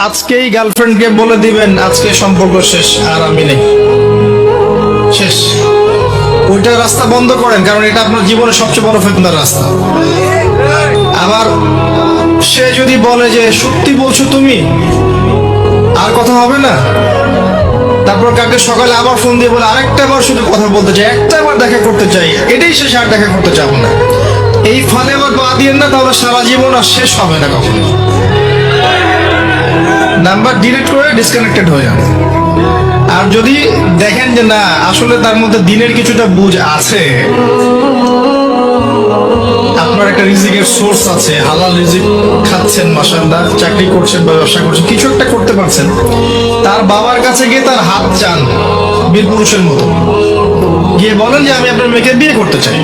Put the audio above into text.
আজকেই গার্লফ্রেন্ডকে বলে দিবেন, আজকে সম্পর্ক শেষ, আর আমি নেই। শেষ। ওইটা রাস্তা বন্ধ করেন, কারণ এটা আপনার জীবনের সবচেয়ে বড় ফেতনার রাস্তা। আবার সে যদি বলে যে, সত্যি বলছো তুমি? আর কথা হবে না। তারপর কালকে সকালে আবার ফোন দিয়ে বলে, আরেকটা বার শুধু কথা বলতে চাই, একটা বার দেখা করতে চাই। এটাই শেষ আর দেখা করতে চাবো না। এই ফালে আবার পা দিয়ে না, তাহলে সারা জীবন আর শেষ হবে না কখনো। নাম্বার ডিলিট করে ডিসকানেক্টেড হয়ে যাবে। আর যদি দেখেন যে না, আসলে তার মধ্যে দিনের কিছুটা বুঝ আছে, আপনার একটা রিজিকের সোর্স আছে, হালাল রিজিক খাচ্ছেন, মাসাল্লাহ, চাকরি করছেন বা ব্যবসা করছেন, কিছু একটা করতে পারছেন, তার বাবার কাছে গিয়ে তার হাত চান বীর পুরুষের মতো। গিয়ে বলেন যে, আমি আপনার মেয়েকে বিয়ে করতে চাই।